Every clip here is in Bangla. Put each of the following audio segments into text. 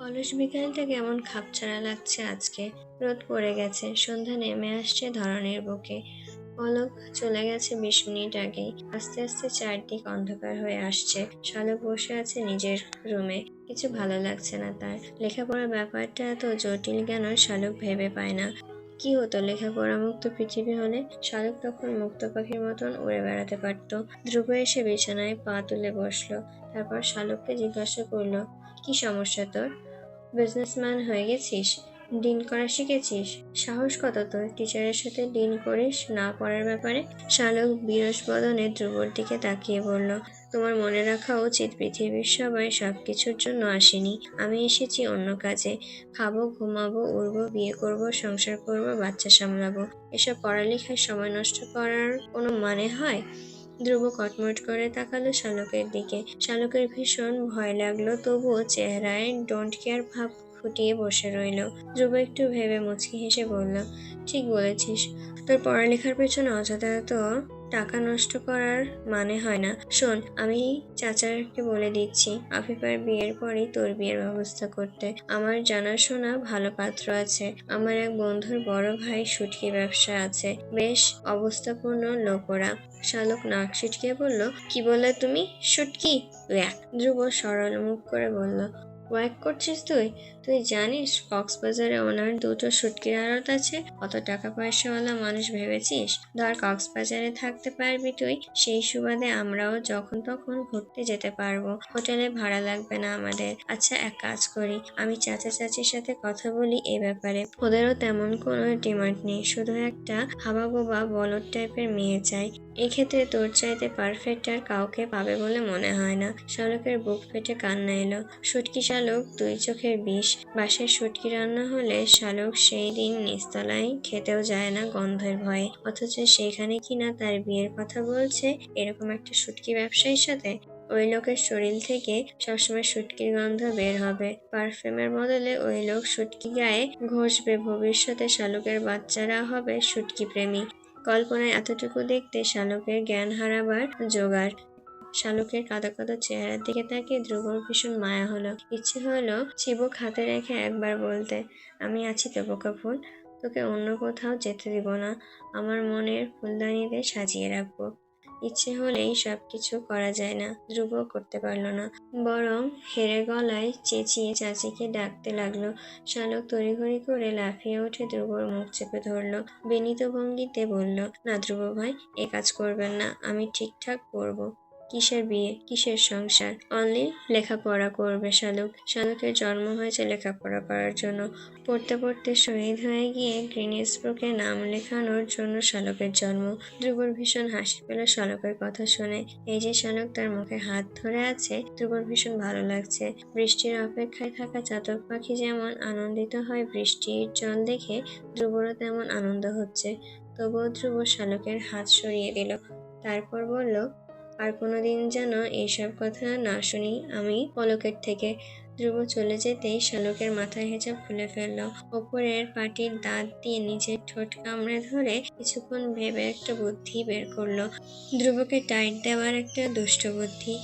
অলস বিকালটা কেমন খাপছাড়া লাগছে আজকে? রোদ পড়ে গেছে, সন্ধ্যা নেমে আসছে ধরনের বুকে। পলক চলে গেছে বিশ মিনিট আগেই। আস্তে আস্তে চারদিক অন্ধকার হয়ে আসছে। শালক বসে আছে নিজের রুমে। কিছু ভালো লাগছে না তার। লেখাপড়ার ব্যাপারটা এত জটিল কেন শালক ভেবে পায় না। কি হতো লেখাপড়া মুক্ত পৃথিবী হলে? শালক তখন মুক্ত পাখির মতন উড়ে বেড়াতে পারত। ধ্রুব এসে বিছানায় পা তুলে বসল। তারপর শালককে জিজ্ঞাসা করল, কি সমস্যা তোর? বিজনেসম্যান হয়ে গেছিস ডিন করা শিখেছিস, সাহস কত তোর? টিচারের সাথে ডিন করিস, না পড়ার ব্যাপারে? শালক বিরস বদনে ধ্রুবর দিকে তাকিয়ে বলল, তোমার মনে রাখা উচিত পৃথিবীর সবাই সব কিছুর জন্য আসেনি। আমি এসেছি অন্য কাজে। খাব, ঘুমাবো, উড়বো, বিয়ে করব, সংসার করব, বাচ্চা সামলাবো। এসব পড়ালেখায় সময় নষ্ট করার কোনো মানে হয়? ধ্রুব কটমট করে তাকালো শালকের দিকে। শালকের ভীষণ ভয় লাগল, তবুও চেহারায় ডোন্ট কেয়ার ভাব ফুটিয়ে বসে রইল। ধ্রুব একটু ভেবে মুচকি হেসে বলল, ঠিক বলেছিস। তোর পড়ালেখার পেছনে অযথা তো টাকা নষ্ট করার মানে হয় না। শোন, আমি চাচাকে বলে দিচ্ছি, আফিফার বিয়ের পরেই তোর বিয়ের ব্যবস্থা করতে। আমার জানাশোনা ভালো পাত্র আছে। আমার এক বন্ধুর বড় ভাই সুটকি ব্যবসা আছে। বেশ অবস্থাপূর্ণ লোকরা শালক নাক ছিটকে বলল, কি বললে তুমি, সুটকি? ধ্রুব সরল মুখ করে বলল, ওয়াক করছিস তুই? তুই জানিস কক্সবাজারে ওনার দুটো সুটকির আড়ত আছে? কত টাকা পয়সাওয়ালা মানুষ ভেবেছিস? ধর কক্সবাজারে থাকতে পারবি তুই, সেই সুবাদে আমরাও যখন তখন ঘুরতে যেতে পারব। হোটেলে ভাড়া লাগবে না আমাদের। আচ্ছা এক কাজ করি, আমি চাচা চাচির সাথে কথা বলি এ ব্যাপারে। ওদেরও তেমন কোনো ডিমান্ড নেই, শুধু একটা হাবাগোবা বলদ টাইপের মেয়ে চাই। এক্ষেত্রে তোর চাইতে পারফেক্ট আর কাউকে পাবে বলে মনে হয় না। শালকের বুক ফেটে কান্না এলো। সুটকি শালক, দুই চোখের বিষ বাসায় শুটকি রান্না হলে শালক সেই দিন নিচতলায় খেতেও যায় না গন্ধের ভয়ে। অথচ সেইখানে কিনা তার বিয়ের কথা বলছে এরকম একটা শুটকি ব্যবসায়ীর সাথে? ওই লোকের শরীর থেকে সবসময় শুটকির গন্ধ বের হবে। পারফিউমের বদলে ওই লোক শুটকি গায়ে ঘষবে। ভবিষ্যতে শালুকের বাচ্চারা হবে শুটকি প্রেমী। কল্পনায় এতটুকু দেখতে শালুকের জ্ঞান হারাবার জোগাড়। শালকের কাদা কাদা চেহারার দিকে তাকিয়ে ধ্রুবর ভীষণ মায়া হলো। ইচ্ছে হলো চিবুক হাতে রেখে একবার বলতে, আমি আছি তো বোকা ফুল, তোকে অন্য কোথাও যেতে দিব না, আমার মনের ফুলদানিতে সাজিয়ে রাখব। ইচ্ছে হলেই সব কিছু করা যায় না ধ্রুব করতে পারল না। বরং হেরে গলায় চেঁচিয়ে চাচিকে ডাকতে লাগল। শালক তড়িঘড়ি করে লাফিয়ে উঠে ধ্রুবর মুখ চেপে ধরলো। বিনীত ভঙ্গিতে বলল, না ধ্রুব ভাই, এ কাজ করবেন না, আমি ঠিকঠাক করব। কিসের বিয়ে? কিসের সংসার? অনলি লেখাপড়া করবে শালুক। শালুকের জন্ম হয়েছে লেখাপড়া করার জন্য। পড়তে পড়তে শহীদ হয়ে গিয়ে গ্রিনিস নাম লেখানোর জন্য শালকের জন্ম। ধ্রুবর ভীষণ হাসি পেল শালকের কথা শুনে। এই যে শালক তার মুখে হাত ধরে আছে, ধ্রুবর ভীষণ ভালো লাগছে। বৃষ্টির অপেক্ষায় থাকা চাতক পাখি যেমন আনন্দিত হয়, বৃষ্টির জল দেখে ধ্রুবরও তেমন আনন্দ হচ্ছে। তবুও ধ্রুব শালকের হাত সরিয়ে দিল। তারপর বলল আর কোনোদিন যেন এইসব কথা না শুনি আমি পলকের থেকে। ধ্রুব চলে যেতেই শালকের মাথায় হেঁচা খুলে ফেলল। ওপরের পাটির দাঁত দিয়ে নিজের ঠোঁট কামড়ে ধরে কিছুক্ষণ ভেবে একটা বুদ্ধি বের করল। ধ্রুবকে টাইট দেওয়ার একটা দুষ্ট বুদ্ধি।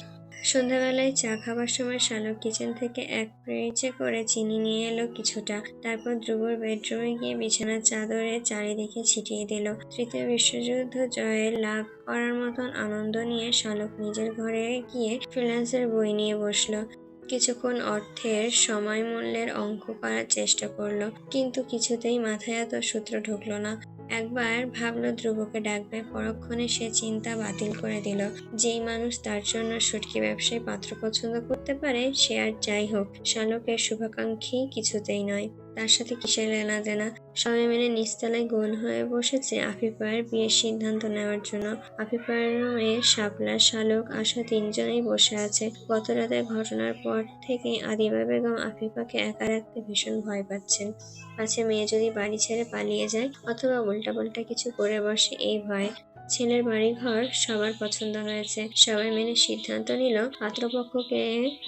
সন্ধ্যাবেলায় চা খাবার সময় শালক কিচেন থেকে এক প্লেটে করে চিনি নিয়ে এলো কিছুটা। তারপর ধ্রুবর বেডরুমে গিয়ে বিছানার চাদরে চারিদিকে ছিটিয়ে দিল। তৃতীয় বিশ্বযুদ্ধ জয়ের লাভ করার মতন আনন্দ নিয়ে শালক নিজের ঘরে গিয়ে ফ্রিল্যান্সের বই নিয়ে বসল। কিছুক্ষণ অর্থের সময় মূল্যের অঙ্ক করার চেষ্টা করল, কিন্তু কিছুতেই মাথায় এত সূত্র ঢুকলো না। একবার ভাবলো ধ্রুবকে ডাকবে, পরক্ষণে সে চিন্তা বাতিল করে দিল যেই মানুষ তার জন্য সুটকি ব্যবসায় পাত্র পছন্দ করতে পারে, সে আর যাই হোক, শালকের শুভাকাঙ্ক্ষী কিছুতেই নয়। তার সাথে কিসের লেনা দেনা সবাই মিলে নিচতলায় গোল হয়ে বসেছে আফিফার বিয়ের সিদ্ধান্ত নেওয়ার জন্য। আফিফার রুমে শাপলা, শালক, আশা তিনজনেই বসে আছে। গত রাতের ঘটনার পর থেকে আদিবা বেগম আফিফাকে একা রাখতে ভীষণ ভয় পাচ্ছেন। পাছে মেয়ে যদি বাড়ি ছেড়ে পালিয়ে যায়, অথবা উল্টা উল্টাপাল্টা কিছু করে বসে, এই ভয় ছেলের বাড়ি ঘর সবার পছন্দ হয়েছে। সবাই মেনে সিদ্ধান্ত নিল পাত্রপক্ষকে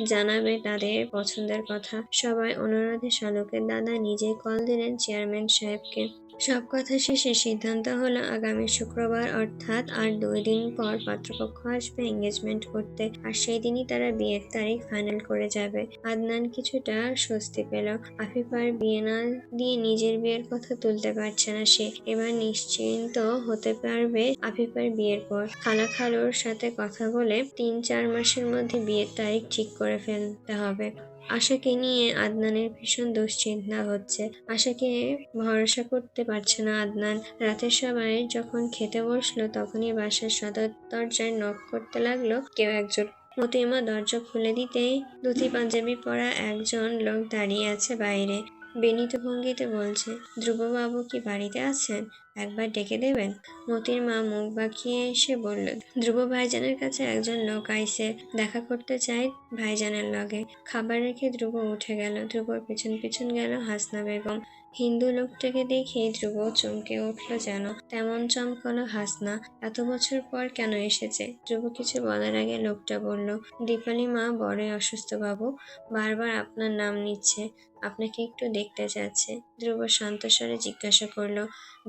জানাবে তাদের পছন্দের কথা। সবাই অনুরোধে শালুকের দাদা নিজেই কল দিলেন চেয়ারম্যান সাহেবকে। সব কথা শেষে সিদ্ধান্ত হলো আগামী শুক্রবার, অর্থাৎ আর দুই দিন পর পাত্রপক্ষ আসবে এঙ্গেজমেন্ট করতে, আর সেই দিনই তারা বিয়ের তারিখ ফাইনাল করে যাবে। আদনান কিছুটা স্বস্তি পেল। আফিফার বিয়ে না দিয়ে নিজের বিয়ের কথা তুলতে পারছে না সে। এবার নিশ্চিন্ত হতে পারবে আফিফার বিয়ের পর। খালা খালুর সাথে কথা বলে তিন চার মাসের মধ্যে বিয়ের তারিখ ঠিক করে ফেলতে হবে। আশাকে নিয়ে আদনানের ভীষণ দুশ্চিন্তা হচ্ছে। আশাকে ভরসা করতে পারছে না আদনান। রাতের সবাই যখন খেতে বসল, তখনই বাসার সদর দরজায় নখ করতে লাগল কেউ একজন। মতিমা দরজা খুলে দিতেই ধুতি পাঞ্জাবি পরা একজন লোক দাঁড়িয়ে আছে বাইরে। বিনীত ভঙ্গিতে বলছে, ধ্রুববাবু কি বাড়িতে আছেন? একবার ডেকে দেবেন? মতির মা মুখ বাঁকিয়ে এসে বলল, ধ্রুব ভাইজানের কাছে একজন লোক আইসে দেখা করতে চায় ভাইজানের লগে। খাবার রেখে ধ্রুব উঠে গেল। ধ্রুবর পিছন পিছন গেল হাসনা বেগম। হিন্দু লোকটাকে দেখে ধ্রুব চমকে উঠল যেন। তেমন চমকানো হাসনা এত বছর পর কেন এসেছে? ধ্রুব কিছু বলার আগে লোকটা বলল, দীপালি মা বড়ই অসুস্থ বাবু, বারবার আপনার নাম নিচ্ছে, আপনাকে একটু দেখতে চাচ্ছে ধ্রুব শান্ত স্বরে জিজ্ঞাসা করল,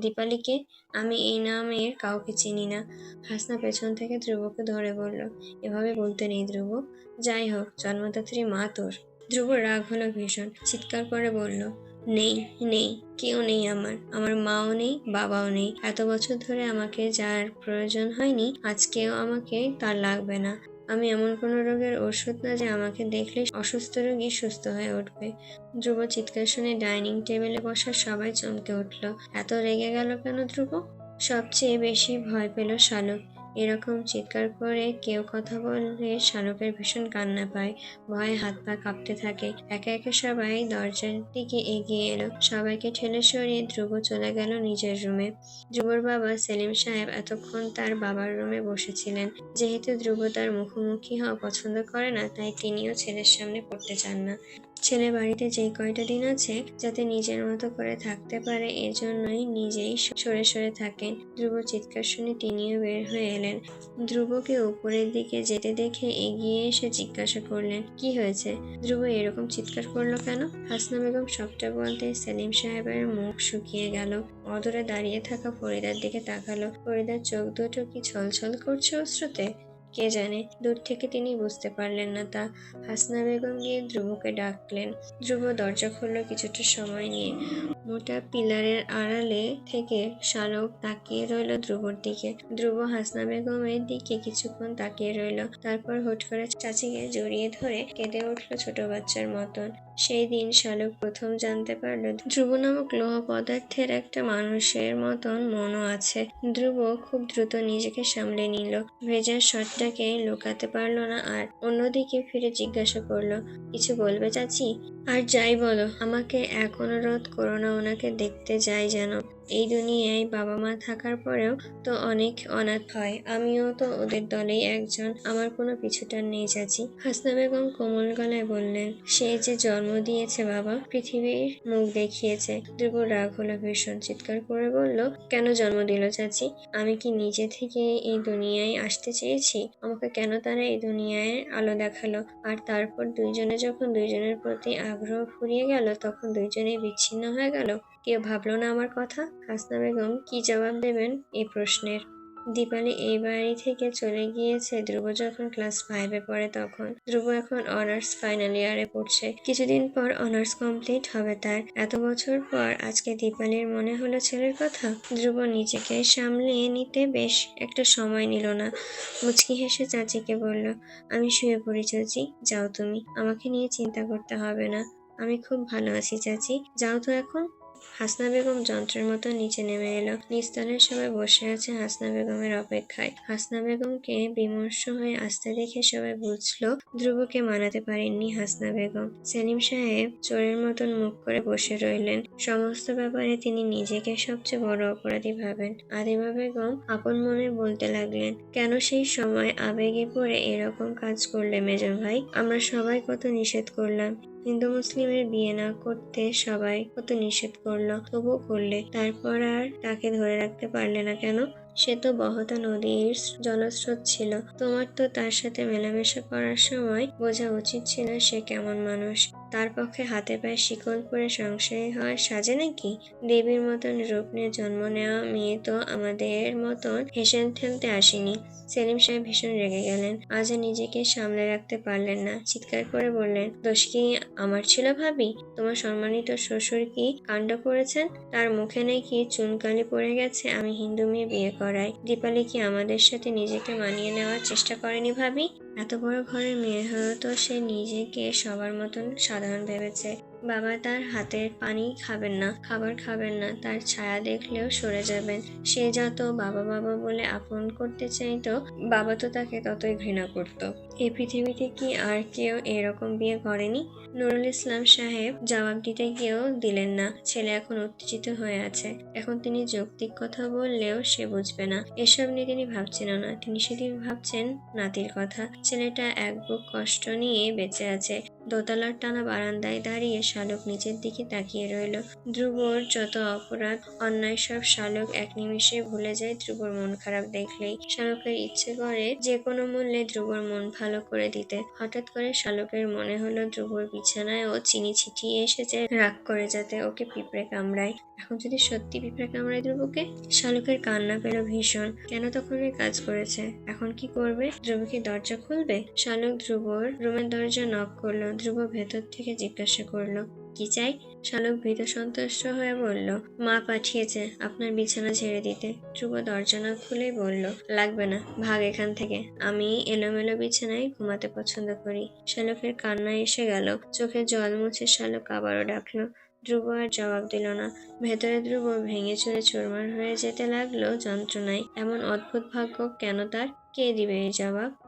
দীপালিকে? আমি এই নামের কাউকে চিনি না। হাসনা পেছন থেকে ধ্রুবকে ধরে বলল, এভাবে বলতে নেই ধ্রুব। যাই হোক, জন্মদাত্রী মা তোর। ধ্রুব রাগ হলো ভীষণ, চিৎকার করে বলল নেই নেই, কেউ নেই আমার। আমার মাও নেই, বাবাও নেই। এত বছর ধরে আমাকে যার প্রয়োজন হয়নি, আজকেও আমাকে তার লাগবে না। আমি এমন কোনো রোগের ওষুধ না যে আমাকে দেখলে অসুস্থ রোগী সুস্থ হয়ে উঠবে। ধ্রুব চিৎকার শুনে ডাইনিং টেবিলে বসা সবাই চমকে উঠল। এত রেগে গেল কেন ধ্রুব? সবচেয়ে বেশি ভয় পেল শালুক। এরকম চিৎকার করে কেউ কথা বললে শালুকের ভীষণ কান্না পায়। ভয়ে হাত পা কাঁপতে থাকে। একে একে সবাই দরজার দিকে এগিয়ে এলো। সবাইকে ঠেলে সরিয়ে ধ্রুব চলে গেল নিজের রুমে। ধ্রুবর বাবা সেলিম সাহেব এতক্ষণ তার বাবার রুমে বসেছিলেন। যেহেতু ধ্রুব তার মুখোমুখি হওয়া পছন্দ করে না, তাই তিনিও ছেলের সামনে পড়তে চান না। ছেলে বাড়িতে যেই কয়টা দিন আছে যাতে নিজের মতো করে থাকতে পারে এজন্যই নিজেই সরে সরে থাকেন। ধ্রুব চিৎকার শুনে তিনিও বের হয়ে এলেন। ধ্রুবকে উপরের দিকে যেতে দেখে এগিয়ে এসে জিজ্ঞাসা করলেন, কি হয়েছে? ধ্রুব এরকম চিৎকার করল কেন? হাসনা বেগম সবটা বলতে সেলিম সাহেবের মুখ শুকিয়ে গেল। অদূরে দাঁড়িয়ে থাকা ফরিদার দিকে তাকালো। ফরিদার চোখ দুটো কি ছলছল করছে অশ্রুতে কে জানে? দূর থেকে তিনি বুঝতে পারলেন না তা। হাসনা বেগম গিয়ে ধ্রুবকে ডাকলেন। ধ্রুব দরজা খুললো কিছুটা সময় নিয়ে। মোটা পিলারের আড়ালে থেকে শালক তাকিয়ে রইল ধ্রুবর দিকে। ধ্রুব হাসনা বেগমের দিকে কিছুক্ষণ তাকিয়ে রইল। তারপর হুট করে চাচিকে জড়িয়ে ধরে কেঁদে উঠল ছোট বাচ্চার মতন। সেই দিন শালক প্রথম জানতে পারল ধ্রুব নামক লৌহ পদার্থের একটা মানুষের মতন মনও আছে। ধ্রুব খুব দ্রুত নিজেকে সামলে নিল। ভেজা ভেজার শটটাকে লুকাতে পারল না আর অন্যদিকে ফিরে জিজ্ঞাসা করল কিছু বলবে চাচি? আর যাই বলো, আমাকে এক অনুরোধ করো না, ওনাকে দেখতে যাই যেন। এই দুনিয়ায় বাবা মা থাকার পরেও তো অনেক অনাথ হয়। আমিও তো ওদের দলেই একজন। আমার কোনো পিছুটার নেই, চাচি। হাসনা বেগম কোমল গলায় বললেন, সে যে জন্ম দিয়েছে বাবা, পৃথিবীর মুখ দেখিয়েছে। ধ্রুব রাগ হলো ভীষণ। চিৎকার করে বলল, কেন জন্ম দিল, চাচি? আমি কি নিজে থেকে এই দুনিয়ায় আসতে চেয়েছি? আমাকে কেন তারা এই দুনিয়ায় আলো দেখাল? আর তারপর দুইজনে যখন দুইজনের প্রতি আগ্রহ ফুরিয়ে গেল, তখন দুইজনেই বিচ্ছিন্ন হয়ে গেল। কেউ ভাবলো না আমার কথা? হাসনা বেগম কি জবাব দেবেন এই প্রশ্নের? দীপালি এই বাড়ি থেকে চলে গিয়েছে। ধ্রুব যখন ক্লাস ফাইভে পড়ে তখন। ধ্রুব এখন অনার্স ফাইনাল ইয়ারে পড়ছে। কিছুদিন পর অনার্স কমপ্লিট হবে তার। এত বছর পর আজকে দীপালির মনে হলো ছেলের কথা। ধ্রুব নিজেকে সামলিয়ে নিতে বেশ একটা সময় নিল না। মুচকি হেসে চাচিকে বলল, আমি শুয়ে পড়ি চাচি, যাও তুমি। আমাকে নিয়ে চিন্তা করতে হবে না। আমি খুব ভালো আছি চাচি। যাও তো এখন। হাসনা বেগম যন্ত্রের মতো নিচে নেমে এলো। নিস্তারের সবাই বসে আছে হাসনা বেগমের অপেক্ষায়। হাসনা বেগমকে বিমর্ষ হয়ে আসতে দেখে সবাই বুঝলো ধ্রুবকে মানাতে পারেননি হাসনা বেগম। সেলিম সাহেব চোরের মতন মুখ করে বসে রইলেন। সমস্ত ব্যাপারে তিনি নিজেকে সবচেয়ে বড় অপরাধী ভাবেন। আদিবা বেগম আপন মনে বলতে লাগলেন, কেন সেই সময় আবেগে পড়ে এরকম কাজ করলে মেজ ভাই? আমরা সবাই কত নিষেধ করলাম। হিন্দু মুসলিমের বিয়ে না করতে সবাই কত নিষেধ করল তবু করলে। তারপর আর তাকে ধরে রাখতে পারলে না কেন? সে তো বহতা নদীর জলস্রোত ছিল। তোমার তো তার সাথে মেলামেশা করার সময় বোঝা উচিত ছিল সে কেমন মানুষ। তার পক্ষে হাতে পায়ে শিকল পরে সংসারী হওয়ার সাজে নাকি? দেবীর মতন রূপ নিয়ে জন্ম নেওয়া মেয়ে তো আমাদের মতন হেসেল ঠেলতে আসেনি। সেলিম সাহেব ভীষণ রেগে গেলেন। আজ নিজেকে সামলে রাখতে পারলেন না। চিৎকার করে বললেন, দোষ কি আমার ছিল ভাবি? তোমার সম্মানিত শ্বশুর কি কাণ্ড করেছেন? তার মুখে নাকি চুনকালি পড়ে গেছে আমি হিন্দু মেয়ে বিয়ে করাই দীপালি কি আমাদের সাথে নিজেকে মানিয়ে নেওয়ার চেষ্টা করেনি ভাবি? এত বড় ঘরের মেয়ে হয়েও তো সে নিজেকে সবার মতন সাধারণ ভেবেছে। বাবা তার হাতের পানি খাবেন না, খাবার খাবেন না, তার ছায়া দেখলেও সরে যাবেন। সে যত বাবা বাবা বলে আপন করতে চাইতো, বাবা তো তাকে ততই ঘৃণা করত। এই পৃথিবীতে কি আর কেউ এরকম বিয়ে করেনি? নুরুল ইসলাম সাহেব জবাব দিতে গিয়েও দিলেন না। ছেলে এখন উত্তেজিত হয়ে আছে। এখন তিনি যৌক্তিক কথা বললেও সে বুঝবে না। এসব নিয়ে তিনি ভাবছেন না। তিনি সেদিন ভাবছেন নাতির কথা। ছেলেটা এক বুক কষ্ট নিয়ে বেঁচে আছে। দোতলার টানা বারান্দায় দাঁড়িয়ে শালুক নিচের দিকে তাকিয়ে রইল। ধ্রুবর যত অপরাধ, অন্যায় সব শালুক এক নিমিষে ভুলে যায়। ধ্রুবর মন খারাপ দেখলেই শালুকের ইচ্ছে করে যে কোনো মূল্যে ধ্রুবর মন ভালো করে দিতে। হঠাৎ করে শালকের মনে হলো ধ্রুবর বিছানায় ও চিনি ছিটিয়ে এসেছে। রাগ করে যাতে ওকে পিঁপড়ে কামড়ায়। এখন যদি সত্যি পিঁপড়ে কামড়ায় ধ্রুবকে শালকের কান্না পেল ভীষণ। কেন তখন কাজ করেছে? এখন কি করবে? ধ্রুব কি দরজা খুলবে? শালক ধ্রুবর রুমের দরজা নক করল। ধ্রুব ভেতর থেকে জিজ্ঞাসা করল কি চাই? শালুক ভীত সন্তুষ্ট হয়ে বলল, মা পাঠিয়েছে আপনার বিছানা ছেড়ে দিতে। ধ্রুব দরজা না খুলেই বলল, লাগবে না, ভাগ এখান থেকে। আমি এলোমেলো বিছানায় ঘুমাতে পছন্দ করি। শালুকের কান্না এসে গেল, চোখে জল মুছে শালুক আবারও ডাকলো। ধ্রুব আর জবাব দিল না। ভেতরে ধ্রুব ভেঙে চুরে চুরমার হয়ে যেতে লাগল, যন্ত্রণায়। এমন অদ্ভুত ভাগ্য কেন তার? কে দিবে এই জবাব?